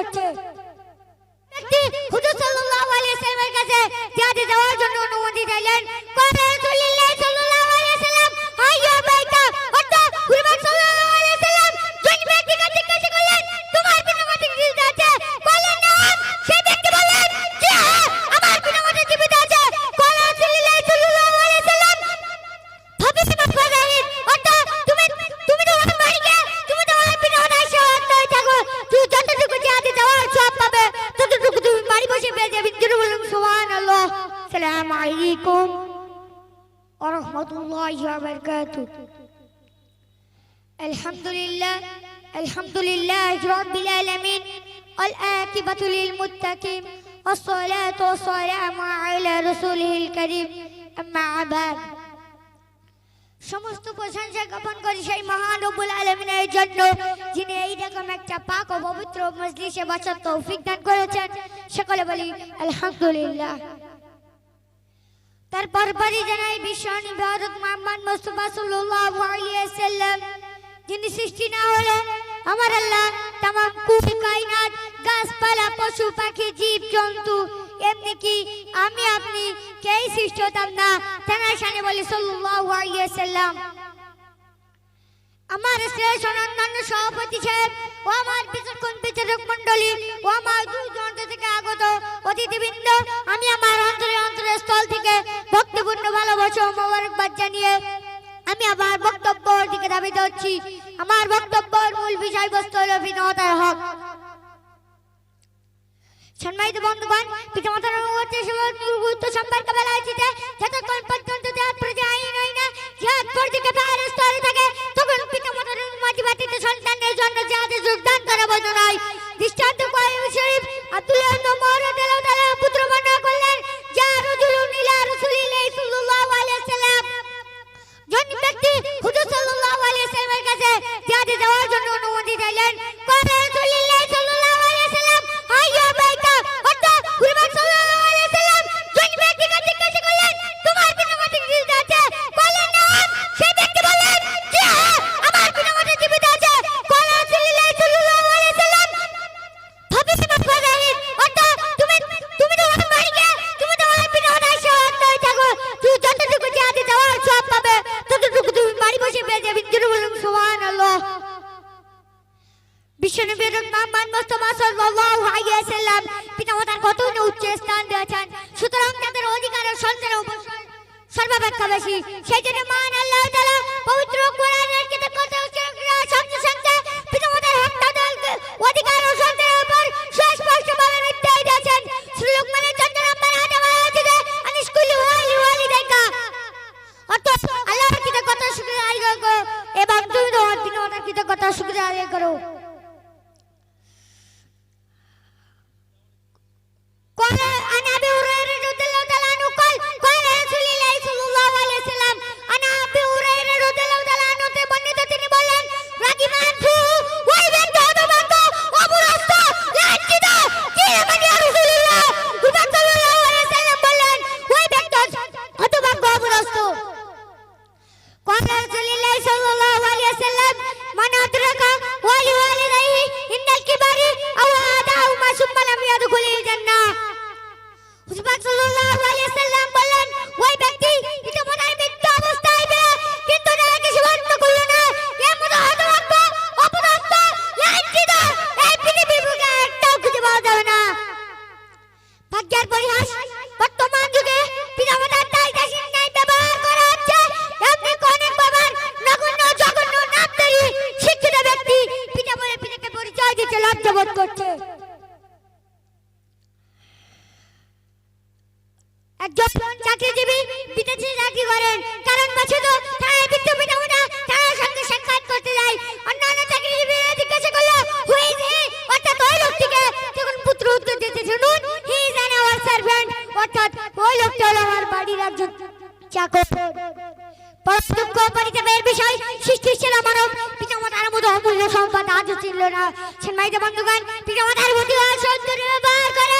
করছে হুজুর সাল্লাল্লাহু আলাইহি ওয়াসাল্লামের কাছে জিহাদে যাওয়ার জন্য অনুমতি চাইলেন। কবে আসসালামু আলাইকুম ওয়া রাহমাতুল্লাহি ওয়া বারাকাতুহু الحمد لله الحمد لله رب العالمين والآكبة للمتقين والصلاة والسلام على رسوله الكريم أما بعد সমস্ত প্রশংসা জ্ঞাপন করি সেই মহান রব্বুল আলমিনের জন্য যিনি এইরকম একটা পাক ও পবিত্র মজলিসে বসার তৌফিক দান করেছেন সকলে বলি আলহামদুলিল্লাহ তারপর পরই জানাই বিশ্ব নিবাদক মোহাম্মদ মুস্তাফা সাল্লাল্লাহু আলাইহি ওয়াসাল্লাম। যিনি সৃষ্টি না হলে আমার আল্লাহ তামাম কুল কায়নাত, গাছপালা, পশু পাখি জীব জন্তু এমনি কি আমি আপনি কেই সৃষ্টি হতাম না? তেনার সামনে বলি সাল্লাল্লাহু আলাইহি ওয়াসাল্লাম, আমার শ্রেষ্ঠ অন্যান্য সভাপতি সাহেব ও আমার বিচক্ষণ বিচারক মন্ডলী ও আমার থেকে আগত অতিথিবৃন্দ। আমি আমার অন্তরে অন্তরের স্থল থেকে ভক্তিপূর্ণ ভালোবাসা ও মোবারকবাদ জানিয়ে আমি আমার বক্তব্যের দিকে দাবিত হচ্ছি। আমার বক্তব্যের মূল বিষয়বস্তু হল বিনতার হক। সম্মানিত বন্ধুগণ, পিতামাতার অনুগত সেবার গুরুত্ব সম্পর্কে বলা হয়েছে যে, যতক্ষণ পর্যন্ত দেহ প্রতি আইন হয় না জিহাদ পর্যায়ে পাহাড়ের স্তরে থাকে, তখন পিতামাতার অনুমতি ব্যতীত সন্তানের জন্য জিহাদে যোগদান করা বৈধ নয়। দৃষ্টান্ত কোরআন শরীফ আব্দুল্লাহ ইবনে উমর রাদিয়াল্লাহু তাআলা পুত্র বর্ণনা করলেন, যা রাজুলুন ইলা রাসূলিল্লাহ সাল্লাল্লাহু আলাইহি ওয়াসাল্লাম। জন ব্যক্তি হুজুর সাল্লাল্লাহু আলাইহি ওয়াসাল্লামের কাছে জিহাদে যাওয়ার জন্য অনুমতি চাইলেন বিশ্বনবী মোহাম্মদ মুস্তাফা সাল্লাল্লাহু আলাইহি ওয়াসাল্লাম। পিতামাতার কত উচ্চ স্থান দিয়েছেন? সুতরাং তাদের অধিকার ও সন্তানের উপর সর্বাপেক্ষা বেশি। সেই জন্য মহান আল্লাহ তাআলা পবিত্র কোরআনের কিতাব কথা সঙ্গে সঙ্গে পিতামাতার হক অধিকার ও একজন চাকরিজীবী বিদেশে চাকরি করেন। কারণ বছর তো তারা বিদ্যুৎ তার সঙ্গে সাক্ষাৎ করতে অন্যান্য জিজ্ঞাসা করল হি অর্থাৎ ওই লোকটিকে পুত্র উত্তর দিতে শুনুন he is an our servant অর্থাৎ ওই লোকটা হলো আমার বাড়ির একজন চাকর। বিষয় সৃষ্টি ছিল মানব। মতো অমূল্য সম্পদ আজও ছিল না। সেনমাইতে বন্ধুগণ, পিতামাতার প্রতি সৌন্দর্য ব্যবহার করে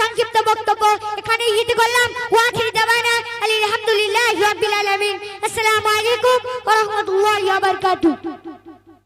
সংক্ষিপ্ত বক্তব্য। এখানে ঈদ করলাম। ওয়াখির দাবানা আলহামদুলিল্লাহ রাব্বিল আলামিন। আসসালামু আলাইকুম ওয়া রাহমাতুল্লাহি ওয়া বারাকাতুহু।